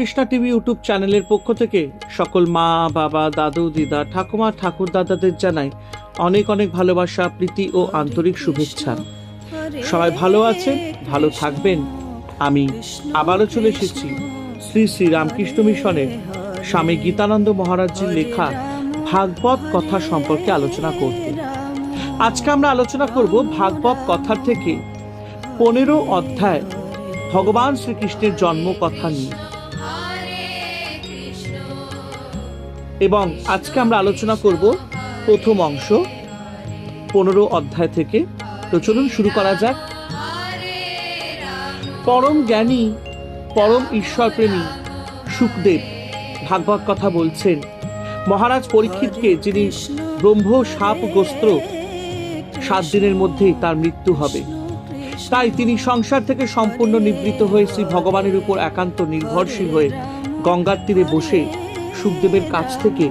Ramakrishna TV YouTube চ্যানেলের পক্ষ থেকে সকল মা, বাবা, দাদু, দিদা, ঠাকুমা, ঠাকুর দাদাদের জানাই অনেক অনেক ভালোবাসা, প্রীতি ও আন্তরিক শুভেচ্ছা। সবাই ভালো আছে ভালো থাকবেন। আমি আবারও চলে এসেছি শ্রী শ্রী রামকৃষ্ণ মিশনের স্বামী গীতানন্দ মহারাজজির লেখা ভাগবত কথা সম্পর্কে আলোচনা করতে। আজকে আমরা আলোচনা করব ভাগবত কথার থেকে পনেরো অধ্যায় ভগবান শ্রীকৃষ্ণের জন্ম কথা নিয়ে। এবং আজকে আমরা আলোচনা করব প্রথম অংশ, পনেরো অধ্যায় থেকে। তো চলুন শুরু করা যাক। পরম জ্ঞানী, পরম ঈশ্বরপ্রেমী সুখদেব ভাগবত কথা বলছেন, মহারাজ পরীক্ষিতকে যিনি ব্রহ্ম, সাপ, গোস্ত্র, সাত দিনের মধ্যেই তার মৃত্যু হবে। তাই তিনি সংসার থেকে সম্পূর্ণ নিবৃত হয়ে শ্রী ভগবানের উপর একান্ত নির্ভরশীল হয়ে গঙ্গার তীরে বসে সুখদেবের কাছ থেকে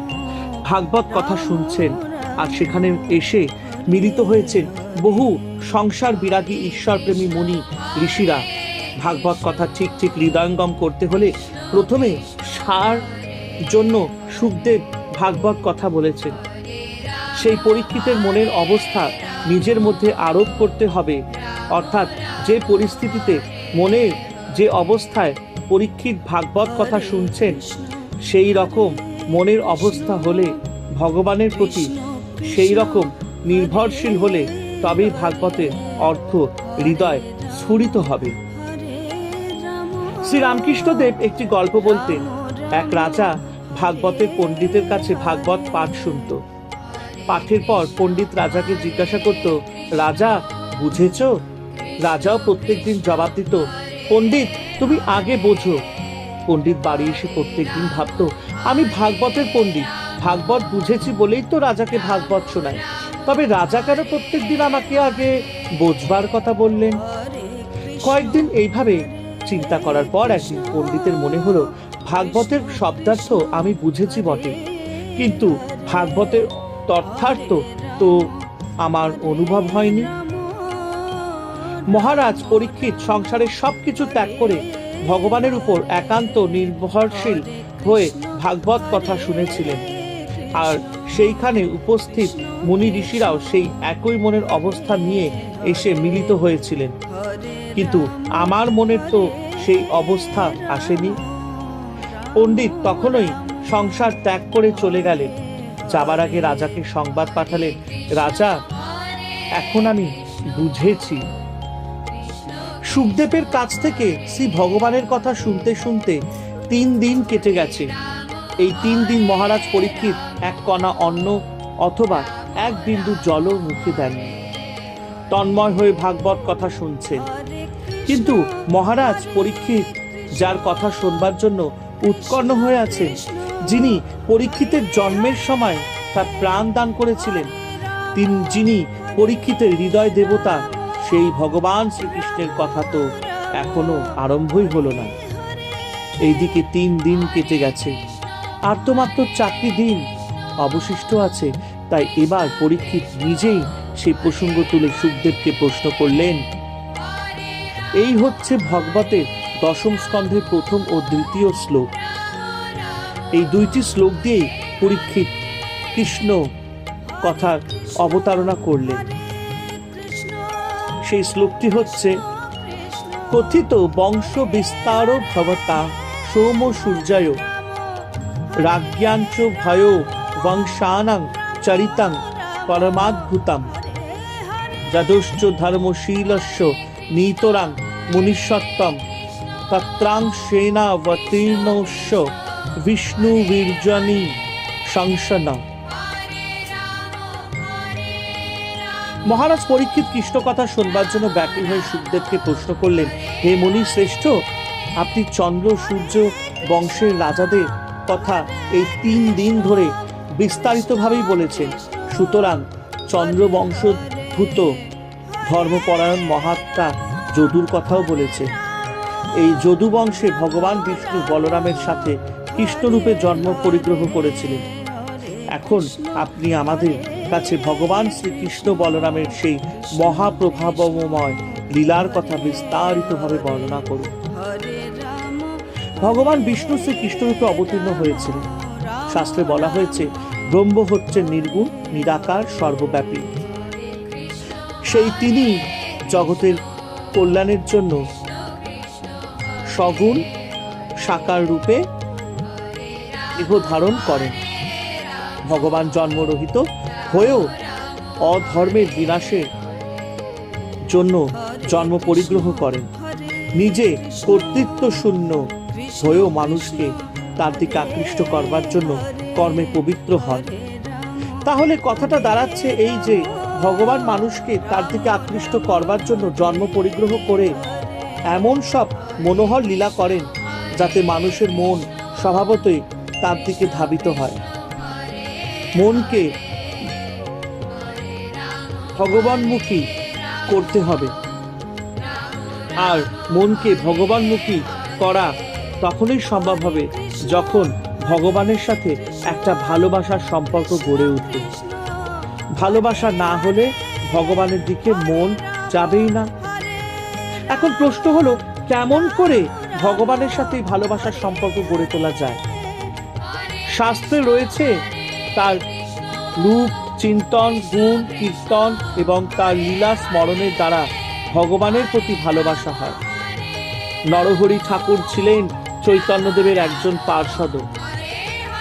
ভাগবত কথা শুনছেন আর সেখানে এসে মিলিত হয়েছেন বহু সংসার বিরাগী ঈশ্বরপ্রেমী মুনি ঋষিরা। ভাগবত কথা ঠিক ঠিক হৃদয়ঙ্গম করতে হলে প্রথমে সার জন্য সুখদেব ভাগবত কথা বলেছেন। সেই পরীক্ষিতের মনের অবস্থা নিজের মধ্যে আরোপ করতে হবে। অর্থাৎ যে পরিস্থিতিতে মনের যে অবস্থায় পরীক্ষিত ভাগবত কথা শুনছেন সেই রকম মনের অবস্থা হলে ভগবানের প্রতি, সেই রকম নির্ভরশীল হলে তবেই ভাগবতের অর্থ হৃদয় স্ফুরিত হবে। শ্রী রামকৃষ্ণদেব একটি গল্প বলতেন। এক রাজা ভাগবতের পণ্ডিতের কাছে ভাগবত পাঠ শুনত। পাঠের পর পণ্ডিত রাজাকে জিজ্ঞাসা করত, রাজা, বুঝেছ? রাজাও প্রত্যেকদিন জবাব দিত, পণ্ডিত, তুমি আগে বোঝো পণ্ডিত বাড়ি এসে প্রত্যেকদিন ভাবতো, আমি ভাগবতের পণ্ডিত। ভাগবত বুঝেছি বলেই তো রাজাকে ভাগবত শোনায়। তবে রাজা কেন প্রত্যেকদিন আমাকে আগে বোঝবার কথা বললেন? কয়েকদিন এইভাবে চিন্তা করার পর একদিন পণ্ডিতের মনে হলো, ভাগবতের শব্দার্থ আমি বুঝেছি বটে। কিন্তু ভাগবতের তর্থার্থ তো আমার অনুভব হয়নি। মহারাজ পরীক্ষিত সংসারের সবকিছু ত্যাগ করে ভগবানের উপর একান্ত নির্ভরশীল হয়ে ভাগবত কথা শুনেছিলেন। আর সেইখানে উপস্থিত মুনি ঋষিরাও সেই একই মনের অবস্থা নিয়ে এসে মিলিত হয়েছিলেন। কিন্তু আমার মনের তো সেই অবস্থা আসেনি। পণ্ডিত তখনই সংসার ত্যাগ করে চলে গেলেন। যাবার আগে রাজাকে সংবাদ পাঠালেন, রাজা, এখন আমি বুঝেছি সুখদেবের কাছ থেকে শ্রী ভগবানের কথা শুনতে শুনতে তিন দিন কেটে গেছে। এই তিন দিন মহারাজ পরীক্ষিত এক কণা অন্ন অথবা এক বিন্দু জলও মুখে দেননি। তন্ময় হয়ে ভাগবত কথা শুনছেন। কিন্তু মহারাজ পরীক্ষিত, যার কথা শুনবার জন্য উৎকর্ণ হয়ে আছেন, যিনি পরীক্ষিতের জন্মের সময় তার প্রাণ দান করেছিলেন, তিনি যিনি পরীক্ষিতের হৃদয় দেবতা সেই ভগবান শ্রীকৃষ্ণের কথা তো এখনও আরম্ভই হলো না। এইদিকে তিন দিন কেটে গেছে, আর তো মাত্র চারটি দিন অবশিষ্ট আছে, তাই এবার পরীক্ষিত নিজেই সেই প্রসঙ্গ তুলে সুখদেবকে প্রশ্ন করলেন, এই হচ্ছে ভগবতের দশম স্কন্ধের প্রথম ও দ্বিতীয় শ্লোক। এই দুইটি শ্লোক দিয়েই পরীক্ষিত কৃষ্ণ কথার অবতারণা করলেন। সেই শ্লোকটি হচ্ছে কথিত বংশ বিস্তার ভবতা, সোম সূর্যায়। রাজ্ঞাঞ্চ ভয় বংশানাং চরিতাং পরমাদ্ভুতম। যদুশ্চ ধর্মশীলস্য নীতরাং মুনিষত্তম। তত্রাং সেনাবতীর্ণস্য বিষ্ণু বীর্জনী সংসনা মহারাজ পরীক্ষিত কৃষ্ণ কথা শুনবার জন্য ব্যাকুল হয়ে সুখদেবকে প্রশ্ন করলেন, হে মুনি শ্রেষ্ঠ, আপনি চন্দ্র, সূর্য, বংশের রাজাদের কথা এই তিন দিন ধরে বিস্তারিতভাবেই বলেছেন। সুতরাং চন্দ্রবংশভূত ধর্মপরায়ণ মহাত্মা যদুর কথাও বলেছে এই যদু বংশে ভগবান বিষ্ণু বলরামের সাথে কৃষ্ণরূপে জন্ম পরিগ্রহ করেছিলেন। এখন আপনি আমাদের কাছে ভগবান শ্রীকৃষ্ণ বলরামের সেই মহাপ্রভাবময় লীলার কথা বিস্তারিতভাবে বর্ণনা করুন। ভগবান বিষ্ণু শ্রীকৃষ্ণরূপে অবতীর্ণ হয়েছিলেন। শাস্ত্রে বলা হয়েছে, ব্রহ্ম হচ্ছে নির্গুণ, নিরাকার, সর্বব্যাপী। সেই তিনি জগতের কল্যাণের জন্য সগুণ, সাকার রূপে দেহ ধারণ করেন। ভগবান জন্মরহিত হয়েও অধর্মের বিনাশের জন্য জন্ম পরিগ্রহ করেন। নিজে কর্তৃত্ব শূন্য হয়েও মানুষকে তার দিকে আকৃষ্ট করবার জন্য কর্মে পবিত্র হন। তাহলে কথাটা দাঁড়াচ্ছে এই যে, ভগবান মানুষকে তার দিকে আকৃষ্ট করবার জন্য জন্ম পরিগ্রহ করে এমন সব মনোহর লীলা করেন যাতে মানুষের মন স্বভাবতই তার দিকে ধাবিত হয়। মনকে ভগবানমুখী করতে হবে। আর মনকে ভগবানমুখী করা তখনই সম্ভব হবে যখন ভগবানের সাথে একটা ভালোবাসার সম্পর্ক গড়ে উঠবে। ভালোবাসা না হলে ভগবানের দিকে মন যাবেই না। এখন প্রশ্ন হলো, কেমন করে ভগবানের সাথে ভালোবাসার সম্পর্ক গড়ে তোলা যায়? শাস্ত্রে রয়েছে, তার রূপ চিন্তন, গুণ, কীর্তন এবং তার লীলা স্মরণের দ্বারা ভগবানের প্রতি ভালোবাসা হয়। নরহরি ঠাকুর ছিলেন চৈতন্যদেবের একজন পার্ষদ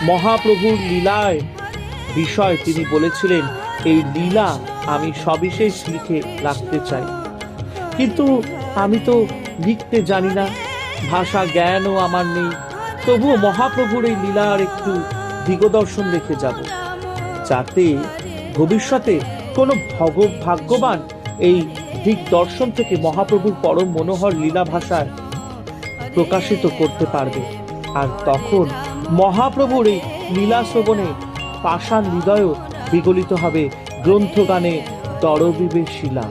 মহাপ্রভুর লীলায় বিষয় তিনি বলেছিলেন, এই লীলা আমি সবিশেষ লিখে রাখতে চাই। কিন্তু আমি তো লিখতে জানি না, ভাষা জ্ঞানও আমার নেই। তবুও মহাপ্রভুর এই লীলার একটু দিগদর্শন রেখে যাব, যাতে ভবিষ্যতে কোনো ভগ ভাগ্যবান এই দিক দর্শন থেকে মহাপ্রভুর পরম মনোহর লীলা ভাষায় প্রকাশিত করতে পারবে। আর তখন মহাপ্রভুর এই লীলা শ্রবণে পাষাণ হৃদয়ও বিগলিত হবে গ্রন্থগানে দরবিবে শিলা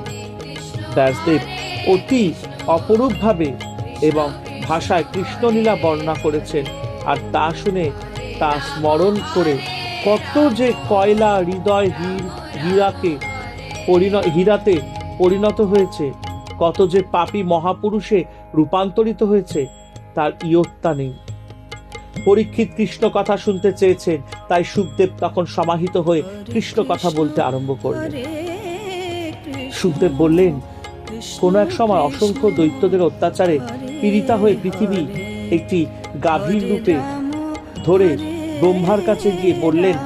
ব্যাসদেব অতি অপরূপভাবে এবং ভাষায় কৃষ্ণলীলা বর্ণনা করেছেন, আর তা শুনে তা স্মরণ করে কত যে কয়লা হৃদয় হীর হীরাকে পরিণ হীরাতে পরিণত হয়েছে, কত যে পাপী মহাপুরুষে রূপান্তরিত হয়েছে, তার ইয়ত্তা নেই। পরীক্ষিত কৃষ্ণ কথা শুনতে চেয়েছেন, তাই সুখদেব তখন সমাহিত হয়ে কৃষ্ণ কথা বলতে আরম্ভ করলেন। সুখদেব বললেন, কোন এক সময় অসংখ্য দৈত্যদের অত্যাচারে পীড়িতা হয়ে পৃথিবী একটি গাভীর রূপে ধরে ব্রহ্মার কাছে গিয়ে বললেন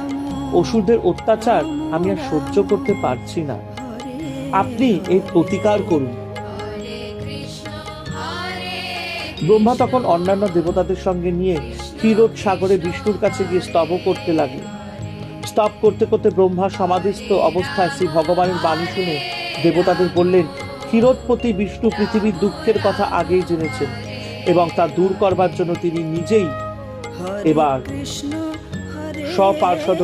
অসুরদের অত্যাচার আমি আর সহ্য করতে পারছি না। আপনি এর প্রতিকার করুন। ব্রহ্মা তখন অন্যান্য দেবতাদের সঙ্গে নিয়ে ক্ষীরোদ সাগরে বিষ্ণুর কাছে গিয়ে স্তব করতে লাগলেন। স্তব করতে করতে ব্রহ্মা সমাধিস্থ অবস্থায় শ্রী ভগবানের বাণী শুনে দেবতাদের বললেন ক্ষীরোৎপতি বিষ্ণু পৃথিবীর দুঃখের কথা আগেই জেনেছেন এবং তা দূর করবার জন্য তিনি নিজেই এবার স্বপার্ষদ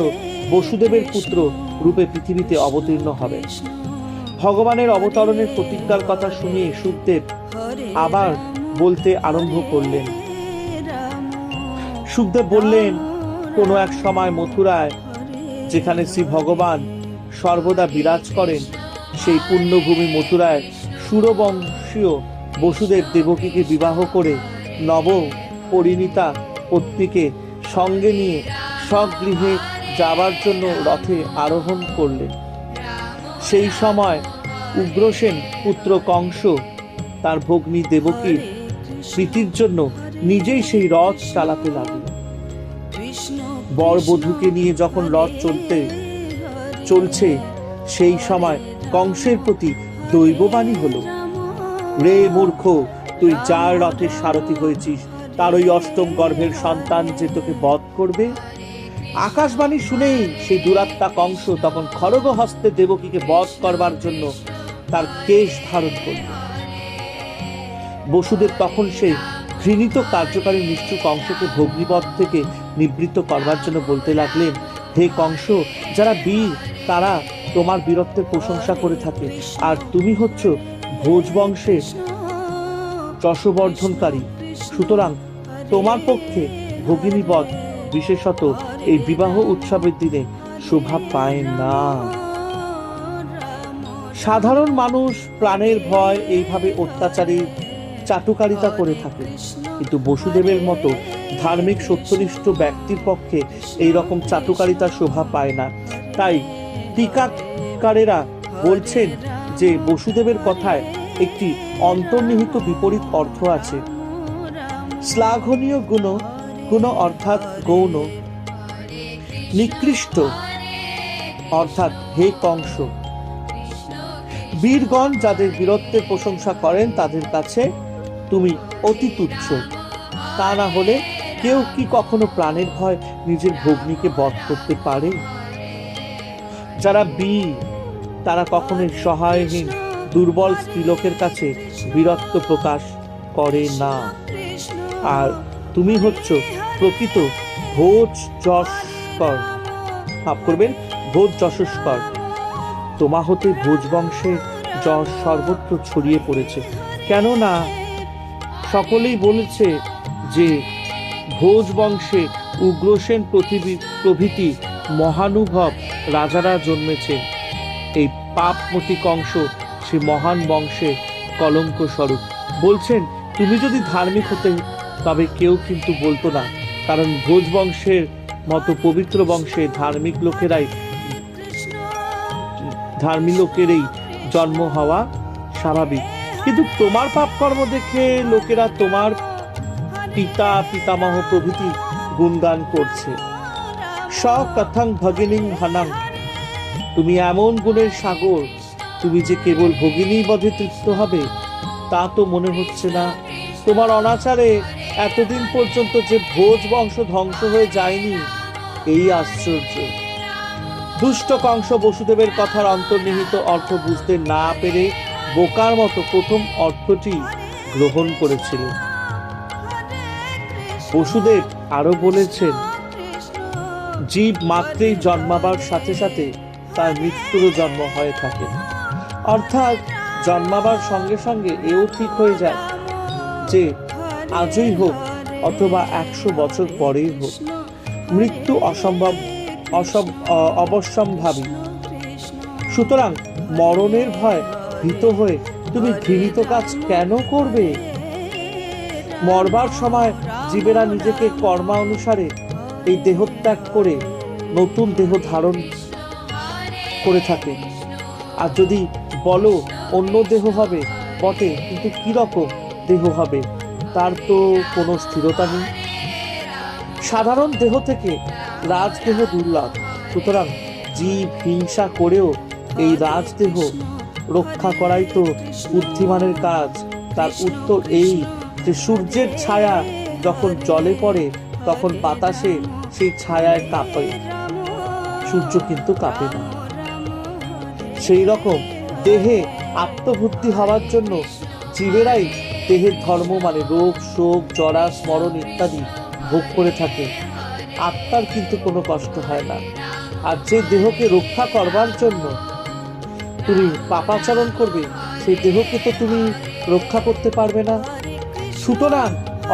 বসুদেবের পুত্র রূপে পৃথিবীতে অবতীর্ণ হবেন ভগবানের অবতরণের প্রতিজ্ঞার কথা শুনিয়ে সুখদেব আবার বলতে আরম্ভ করলেন। সুখদেব বললেন কোনো এক সময় মথুরায় যেখানে শ্রী ভগবান সর্বদা বিরাজ করেন সেই পুণ্যভূমি মথুরায় সুরবংশীয় বসুদেব দেবকীকে বিবাহ করে নব পরিণীতা পত্নীকে সঙ্গে নিয়ে স্বগৃহে যাবার জন্য রথে আরোহণ করলেন সেই সময় উগ্রসেন পুত্র কংস, তার ভগ্নী দেবকীর স্মৃতির জন্য নিজেই সেই রথ চালাতে লাগল। বর বধূকে নিয়ে যখন রথ চলতে চলছে, সেই সময় কংসের প্রতি দৈববাণী হলো, রে মূর্খ, তুই যার রথের সারথি হয়েছিস তার ওই অষ্টম গর্ভের সন্তান যে তোকে বধ করবে। আকাশবাণী শুনেই সেই দুরাত্মা কংস তখন খড়গ হস্তে দেবকীকে বধ করবার জন্য তার কেশ ধারণ করল। বসুদেব তখন সেই ঘৃণিত কার্যকারী নিষ্ঠুর কংসকে ভগ্নিপথ থেকে নিবৃত্ত করবার জন্য বলতে লাগলেন, হে কংস, যারা বীর, তারা তোমার বীরত্বের প্রশংসা করে থাকে। আর তুমি হচ্ছ ভোজ বংশের যশবর্ধনকারী। সুতরাং তোমার পক্ষে ভগিনীবধ বিশেষত এই বিবাহ উৎসবের দিনে শোভা পায় না। সাধারণ মানুষ প্রাণের ভয় এইভাবে অত্যাচারী চাটুকারিতা করে থাকে। কিন্তু বসুদেবের মতো ধার্মিক সত্যনিষ্ঠ ব্যক্তির পক্ষে এই রকম চাটুকারিতা শোভা পায় না। তাই টিকাকারেরা বলছেন যে বসুদেবের কথায় একটি অন্তর্নিহিত বিপরীত অর্থ আছে। শ্লাঘনীয় গুণ গুণ অর্থাৎ গৌণ। নিকৃষ্ট অর্থাৎ হে কংস। বীরগণ যাদের বীরত্বের প্রশংসা করেন, তাদের কাছে তুমি অতি তুচ্ছ। তা না হলে কেউ কি কখনো প্রাণের ভয় নিজের ভগ্নীকে বধ করতে পারে? যারা বীর, তারা কখনোই সহায়হীন, দুর্বল স্ত্রীলোকের কাছে বীরত্ব প্রকাশ করে না। আর তুমি হচ্ছ প্রকৃত ভোজ যশকর মাফ করবেন, ভোজ যশস্কর তোমা হতে ভোজ বংশে যশ সর্বত্র ছড়িয়ে পড়েছে। কেননা সকলেই বলেছে যে ভোজ বংশে উগ্রসেন প্রভৃতি মহানুভব রাজারা জন্মেছে। এই পাপমতি কংস সে মহান বংশের কলঙ্ক স্বরূপ বলছেন, তুমি যদি ধার্মিক হতে তবে কেউ কিন্তু বলতো না, কারণ ভোজ বংশের মতো পবিত্র বংশে ধার্মিক লোকেরাই ধার্মিক লোকেরই জন্ম হওয়া স্বাভাবিক। কিন্তু তোমার পাপকর্ম দেখে লোকেরা তোমার পিতা, পিতামহ প্রভৃতি গুণগান করছে। স কথং ভগিনী ভানাং তুমি এমন গুণের সাগর, তুমি যে কেবল ভগিনী বধে তৃপ্ত হবে, তা তো মনে হচ্ছে না। তোমার অনাচারে এতদিন পর্যন্ত যে ভোজ বংশ ধ্বংস হয়ে যায়নি, এই আশ্চর্য। দুষ্ট কংস বসুদেবের কথার অন্তর্নিহিত অর্থ বুঝতে না পেরে বোকার মতো প্রথম অর্থটি গ্রহণ করেছিল বসুদেব আরও বলেছেন, জীব মাত্রেই জন্মাবার সাথে সাথে তার মৃত্যুরও জন্ম হয়ে থাকে। অর্থাৎ জন্মাবার সঙ্গে সঙ্গে এও ঠিক হয়ে যায় যে আজই হোক, অথবা একশো বছর পরেই হোক, মৃত্যু অসম্ভব, অসম অবশ্যম্ভাবী। সুতরাং মরণের ভয় ভীত হয়ে তুমি ঘৃণিত কাজ কেন করবে? মরবার সময় জীবেরা নিজেকে কর্মা অনুসারে এই দেহত্যাগ করে নতুন দেহ ধারণ করে থাকে। আর যদি বলো অন্য দেহ হবে, বটে, কিন্তু কি রকম দেহ হবে? তার তো কোনো স্থিরতা নেই। সাধারণ দেহ থেকে রাজদেহ দুর্লভ। সুতরাং জীব হিংসা করেও এই রাজদেহ রক্ষা করাই তো বুদ্ধিমানের কাজ। তার উত্তর এই যে সূর্যের ছায়া যখন জলে পড়ে, তখন বাতাসে সেই ছায়ায় কাঁপে। সূর্য কিন্তু কাঁপে না। সেই রকম দেহে আত্মবুদ্ধি হওয়ার জন্য জীবেরাই দেহের ধর্ম মানে রোগ, শোক, জরা, স্মরণ ইত্যাদি ভোগ করে থাকে। আত্মার কিন্তু কোনো কষ্ট হয় না। আর যে দেহকে রক্ষা করবার জন্য তুমি পাপাচরণ করবে, সেই দেহকে তো তুমি রক্ষা করতে পারবে না। সুতরাং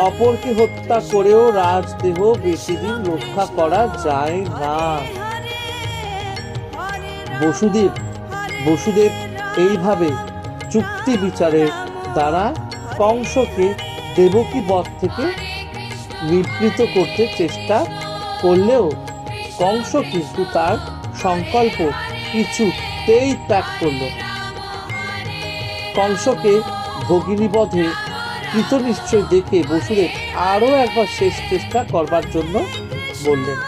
অপরকে হত্যা করেও রাজদেহ বেশি দিন রক্ষা করা যায় না। বসুদেব বসুদেব এইভাবে চুক্তি বিচারের দ্বারা কংসকে দেবকী বধ থেকে নিবৃত করতে চেষ্টা করলেও কংস কিন্তু তার সংকল্প কিছুতেই ত্যাগ করল কংসকে ভগিনী বধে কৃত নিশ্চয় দেখে বসুদেব আরও একবার শেষ চেষ্টা করবার জন্য বললেন।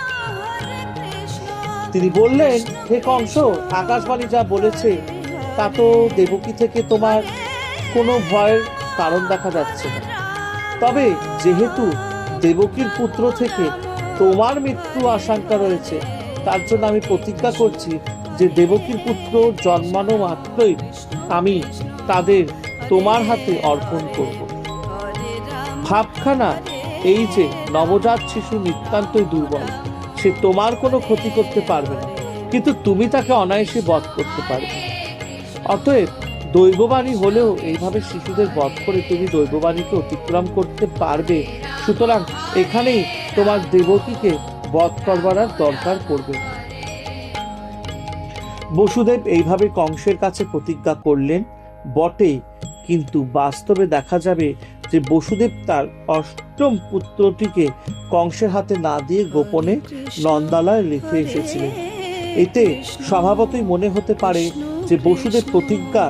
তিনি বললেন, হে কংস, আকাশবাণী যা বলেছে, তা তো দেবকী থেকে তোমার কোনো ভয়ের কারণ দেখা যাচ্ছে না। তবে যেহেতু দেবকীর পুত্র থেকে তোমার মৃত্যু আশঙ্কা রয়েছে, তার জন্য আমি প্রতিজ্ঞা করছি যে দেবকীর পুত্র জন্মানো মাত্রই আমি তাদের তোমার হাতে অর্পণ করব। ভাবখানা এই যে নবজাত শিশু নিতান্তই দুর্বল, সে তোমার কোনো ক্ষতি করতে পারবে না, কিন্তু তুমি তাকে অনায়াসে বধ করতে পারবে। অতএব দৈববাণী হলেও এইভাবে শিশুদের বধ করে তুমি দৈববাণীকে অতিক্রম করতে পারবে। সুতরাং এখানেই তোমার দেবকীকে বধ করবার দরকার পড়বে বসুদেব এইভাবে কংসের কাছে প্রতিজ্ঞা করলেন। বটে, কিন্তু বাস্তবে দেখা যাবে যে বসুদেব তার অষ্টম পুত্রটিকে কংসের হাতে না দিয়ে গোপনে নন্দালয় লিখে এসেছিলেন। এতে স্বভাবতই মনে হতে পারে যে বসুদেব প্রতিজ্ঞা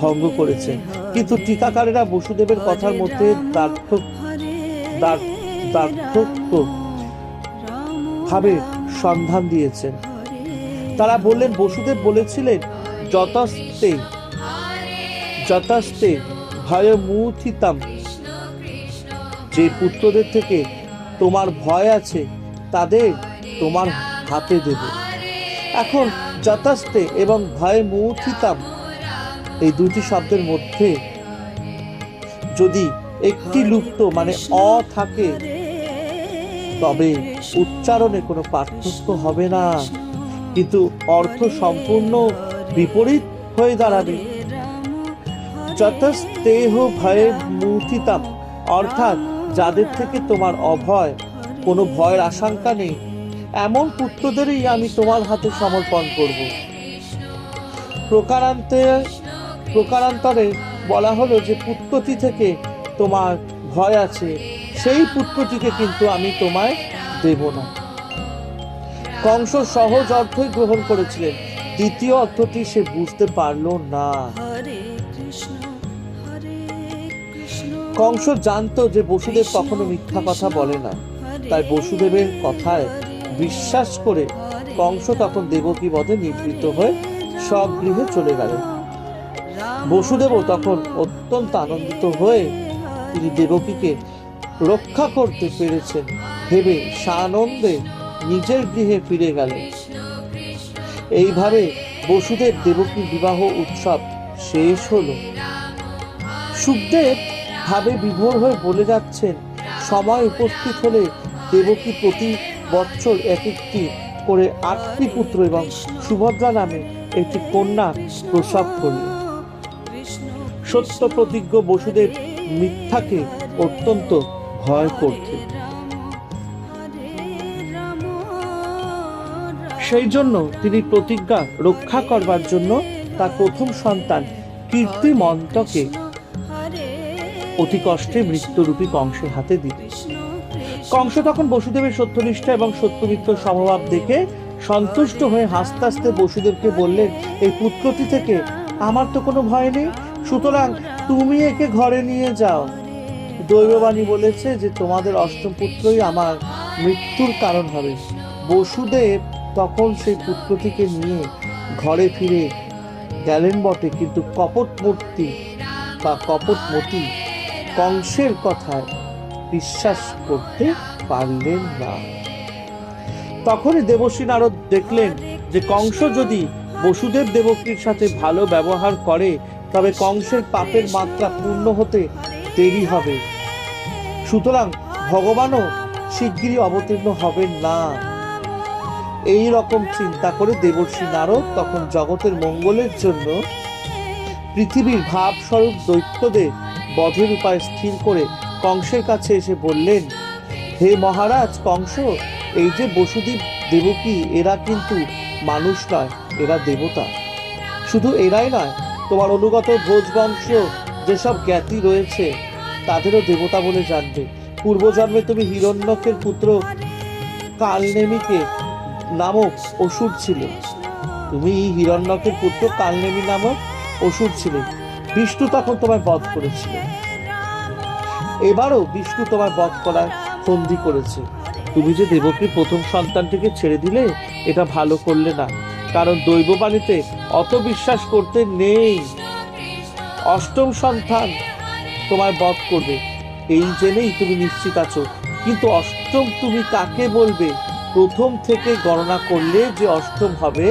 ভঙ্গ করেছেন কিন্তু টিকাকারেরা বসুদেবের কথার মধ্যে ভাবে সন্ধান দিয়েছেন। তারা বললেন, বসুদেব বলেছিলেন যতস্তে যতস্তে ভয়মূথিতাম যে পুত্রদের থেকে তোমার ভয় আছে, তাদের তোমার হাতে দেবে। এখন যথাস্তে এবং ভয় মুথিতাম এই দুটি শব্দের মধ্যে যদি একটি লুপ্ত মানে অ থাকে, তবে উচ্চারণে কোনো পার্থক্য হবে না। কিন্তু অর্থ সম্পূর্ণ বিপরীত হয়ে দাঁড়াবে। যতস্তেহ ভয়ে মূর্তিতাম, অর্থাৎ যাদের থেকে তোমার অভয়, কোনো ভয়ের আশঙ্কা নেই। এমন পুত্রদেরই আমি তোমার হাতে সমর্পণ করব। প্রকারান্তে প্রকারান্তরে বলা হলো যে পুত্রটি থেকে তোমার ভয় আছে সেই পুত্রটিকে কিন্তু আমি তোমায় দেব না। কংস সহজ অর্থই গ্রহণ করেছিলেন দ্বিতীয় অর্থটি সে বুঝতে পারল না। কংস জানতো যে বসুদেব কখনো মিথ্যা কথা বলে না। তাই বসুদেবের কথায় বিশ্বাস করে কংস তখন দেবকী বধে নিবৃত্ত হয়ে সব গৃহে চলে গেলেন। বসুদেবও তখন অত্যন্ত আনন্দিত হয়ে তিনি দেবকীকে রক্ষা করতে পেরেছেন। ভেবে সানন্দে নিজের গৃহে ফিরে গেলেন। এইভাবে বসুদেব দেবকীর বিবাহ উৎসব শেষ হলো। সুখদেব ভাবে বিভোর হয়ে বলে যাচ্ছেন, সময় উপস্থিত হলে দেবকী প্রতি বছর এক একটি করে আটটি পুত্র এবং সুভদ্রা নামে একটি কন্যা প্রসব করলেন। সত্য প্রতিজ্ঞ বসুদেব মিথ্যাকে অত্যন্ত ভয় করতেন। সেই জন্য তিনি প্রতিজ্ঞা রক্ষা করবার জন্য তার প্রথম সন্তান কীর্তিমন্তকে অতি কষ্টে মৃত্যুরূপী কংসের হাতে দিলেন কংস তখন বসুদেবের সত্যনিষ্ঠা এবং সত্যমিত্র সমভাব দেখে সন্তুষ্ট হয়ে হাসতে হাসতে বসুদেবকে বললেন, এই পুত্রটি থেকে আমার তো কোনো ভয় নেই। সুতরাং তুমি একে ঘরে নিয়ে যাও। দৈববাণী বলেছে যে তোমাদের অষ্টম পুত্রই আমার মৃত্যুর কারণ হবে। বসুদেব তখন সেই পুত্রটিকে নিয়ে ঘরে ফিরে গেলেন বটে, কিন্তু কপটমূর্তি বা কপটমতি কংসের কথায় বিশ্বাস করতে পারলেন না। তখনই দেবশ্রী নারদ দেখলেন যে কংস যদি বসুদেব দেবকীর সাথে ভালো ব্যবহার করে তবে কংসের পাপের মাত্রা পূর্ণ হতে দেরি হবে। সুতরাং ভগবানও শিগগিরই অবতীর্ণ হবেন না। এই রকম চিন্তা করে দেবর্ষী নারদ তখন জগতের মঙ্গলের জন্য পৃথিবীর ভাবস্বরূপ দৈত্যদের বধের উপায় স্থির করে কংসের কাছে এসে বললেন, হে মহারাজ, কংস, এই যে বসুদেব দেবকী, এরা কিন্তু মানুষ নয়, এরা দেবতা। শুধু এরাই নয় তোমার অনুগত ভোজবংশ যেসব জ্ঞাতি রয়েছে, তাদেরও দেবতা বলে জানবে। পূর্বজন্মে তুমি হিরণ্যকের পুত্র কালনেমিকে নামক অসুর ছিলে। তুমি হিরণ্যকের পুত্র কালনেমি নামক অসুর ছিলে। বিষ্ণু তখন তোমায় বধ করেছিল এবারও বিষ্ণু তোমায় বধ করার ফন্দি করেছে। তুমি যে দেবকীর প্রথম সন্তানটিকে ছেড়ে দিলে, এটা ভালো করলে না। কারণ দৈববাণীতে অত বিশ্বাস করতে নেই। অষ্টম সন্তান তোমায় বধ করবে। এই জেনেই তুমি নিশ্চিত আছো। কিন্তু অষ্টম তুমি কাকে বলবে? প্রথম থেকে গণনা করলে যে অষ্টম হবে,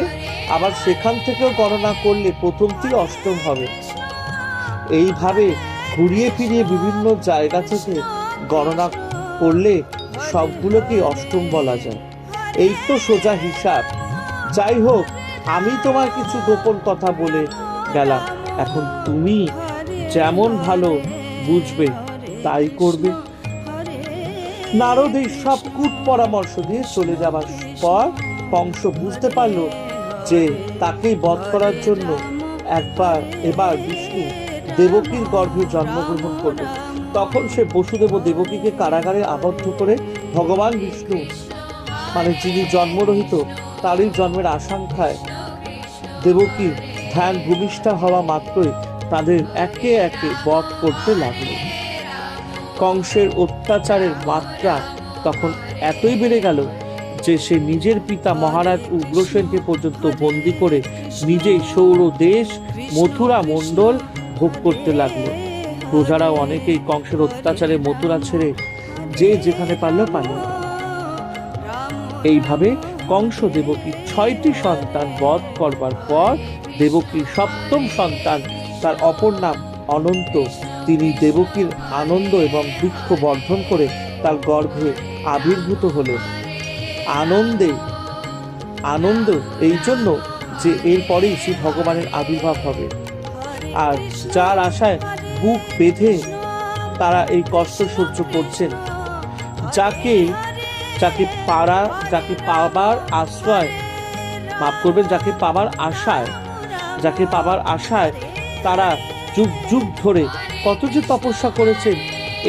আবার সেখান থেকেও গণনা করলে প্রথমটি অষ্টম হবে। এইভাবে ঘুরিয়ে ফিরিয়ে বিভিন্ন জায়গা থেকে গণনা করলে সবগুলোকে অষ্টম বলা যায়। এই তো সোজা হিসাব। যাই হোক আমি তোমার কিছু গোপন কথা বলে গেলাম। এখন তুমি যেমন ভালো বুঝবে, তাই করবে। নারদ এই সব কূট পরামর্শ দিয়ে চলে যাবার পর কংস বুঝতে পারল যে তাকে বধ করার জন্য একবার এবার বিষ্ণু দেবকীর গর্ভে জন্মগ্রহণ করবে তখন সে বসুদেব দেবকীকে কারাগারে আবদ্ধ করে ভগবান বিষ্ণু মানে যিনি জন্মরহিত তারই জন্মের আশঙ্কায়। দেবকী ধ্যান ভূমিষ্ঠা হওয়া মাত্রই তাদের একে একে বধ করতে লাগল। কংসের অত্যাচারের মাত্রা তখন এতই বেড়ে গেল যে সে নিজের পিতা মহারাজ উগ্রসেনকে পর্যন্ত বন্দি করে নিজেই সৌর দেশ, মথুরা মণ্ডল ভোগ করতে লাগল। প্রজারাও অনেকেই কংসের অত্যাচারে মথুরা ছেড়ে যে যেখানে পারল পারল এইভাবে কংস দেবকীর ছয়টি সন্তান বধ করবার পর দেবকীর সপ্তম সন্তান, তার অপর নাম অনন্ত। তিনি দেবকীর আনন্দ এবং দুঃখ বর্ধন করে তার গর্ভে আবির্ভূত হলেন। আনন্দে, আনন্দ এই জন্য যে এরপরেই শ্রী ভগবানের আবির্ভাব হবে। আর যার আশায় বুক বেঁধে তারা এই কষ্ট সহ্য করছেন, যাকে যাকে পাড়া যাকে পাবার আশ্রয় মাফ করবেন, যাকে পাবার আশায়, যাকে পাবার আশায় তারা যুগ যুগ ধরে কত যে তপস্যা করেছেন,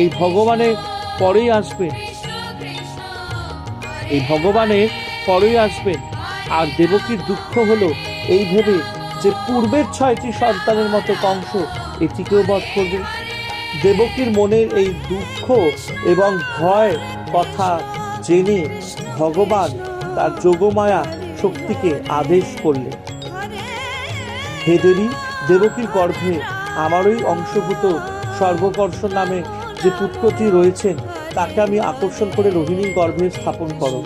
এই ভগবানের পরেই আসবেন। এই ভগবানের পরেই আসবেন। আর দেবকীর দুঃখ হলো এই ভেবে যে পূর্বের ছয়টি সন্তানের মতো কংস এটিকেও বধ করবে। দেবকীর মনের এই দুঃখ এবং ভয় কথা জেনে ভগবান, তার যোগমায়া শক্তিকে আদেশ করলেন। হে দেবী, দেবকীর গর্ভে আমারই অংশভূত সর্বকর্ষ নামে যে পুত্রটি রয়েছেন, তাকে আমি আকর্ষণ করে রোহিণীর গর্ভে স্থাপন করো।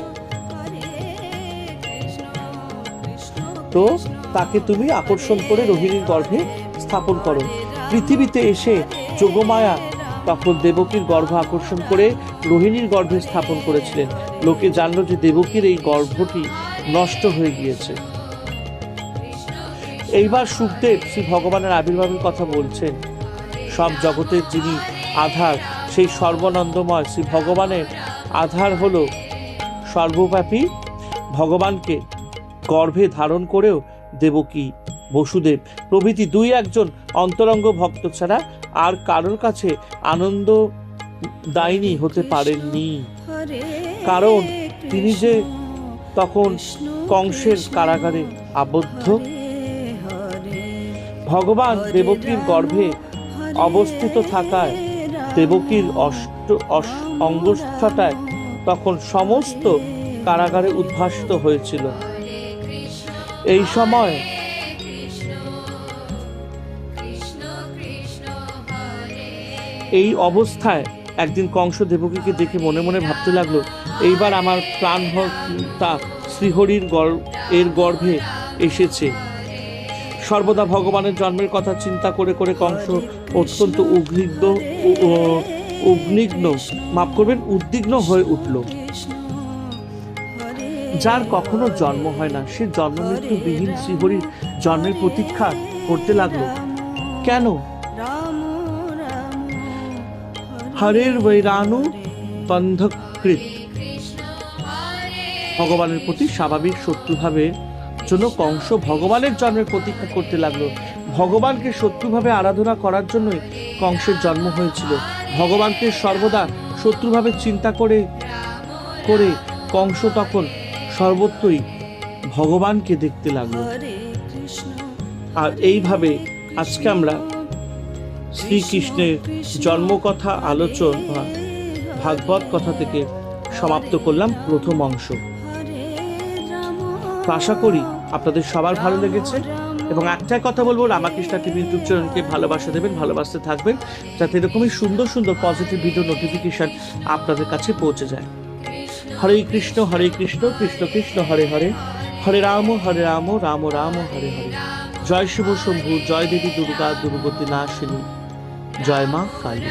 তো, তাকে তুমি আকর্ষণ করে রোহিণীর গর্ভে স্থাপন করো। পৃথিবীতে এসে যোগমায়া তখন দেবকীর গর্ভ আকর্ষণ করে রোহিণীর গর্ভে স্থাপন করেছিলেন। লোকে জানলো যে দেবকীর এই গর্ভটি নষ্ট হয়ে গিয়েছে। এইবার সুখদেব শ্রী ভগবানের আবির্ভাবের কথা বলছেন। সব জগতের যিনি আধার, সেই সর্বনন্দময় শ্রী ভগবানের আধার হল সর্বব্যাপী ভগবানকে গর্ভে ধারণ করেও দেবকী বসুদেব। প্রভৃতি দুই একজন অন্তরঙ্গ ভক্ত ছাড়া আর কারোর কাছে আনন্দ দায়নি হতে পারেননি। কারণ তিনি যে তখন কংসের কারাগারে আবদ্ধ। ভগবান দেবকীর গর্ভে অবস্থিত থাকায় দেবকীর অষ্ট অঙ্গষ্ঠাটায় তখন সমস্ত কারাগারে উদ্ভাসিত হয়েছিল। এই সময় এই অবস্থায় একদিন কংস দেবকীকে দেখে মনে মনে ভাবতে লাগল, এইবার আমার প্রাণ তা শ্রীহরির গর্ভ এর গর্ভে এসেছে। সর্বদা ভগবানের জন্মের কথা চিন্তা করে করে কংস অত্যন্ত উদ্বিগ্ন উ- উ- উদ্বিগ্ন, মাফ করবেন, উদ্বিগ্ন হয়ে উঠল। যার কখনো জন্ম হয় না, সে জন্ম মৃত্যু বিহীন শ্রীহরির জন্মের প্রতীক্ষা করতে লাগল। কেন? হরের বৈরাণু বন্ধকৃত। ভগবানের প্রতি স্বাভাবিক শত্রুভাবের জন্য কংস ভগবানের জন্মের প্রতীক্ষা করতে লাগল। ভগবানকে শত্রুভাবে আরাধনা করার জন্যই কংসের জন্ম হয়েছিল। ভগবানকে সর্বদা শত্রুভাবে চিন্তা করে করে কংস তখন সর্বত্রই ভগবানকে দেখতে লাগল। আর এইভাবে আজকে আমরা শ্রীকৃষ্ণের জন্মকথা আলোচনা ভাগবত কথা থেকে সমাপ্ত করলাম প্রথম অংশ। আশা করি আপনাদের সবার ভালো লেগেছে এবং একটাই কথা বলব, রামাকৃষ্ণ টিভি ইউটিউব চ্যানেলকে ভালোবাসা দেবেন, ভালোবাসতে থাকবেন, যাতে এরকমই সুন্দর সুন্দর পজিটিভ ভিডিও নোটিফিকেশন আপনাদের কাছে পৌঁছে যায়। হরে কৃষ্ণ হরে কৃষ্ণ কৃষ্ণ কৃষ্ণ, হরে হরে হরে রাম হরে রাম রাম রাম, হরে হরে। জয় শিব শম্ভু, জয় দেবী দুর্গা, দুর্গতি নাশিনী। জয় মা কালী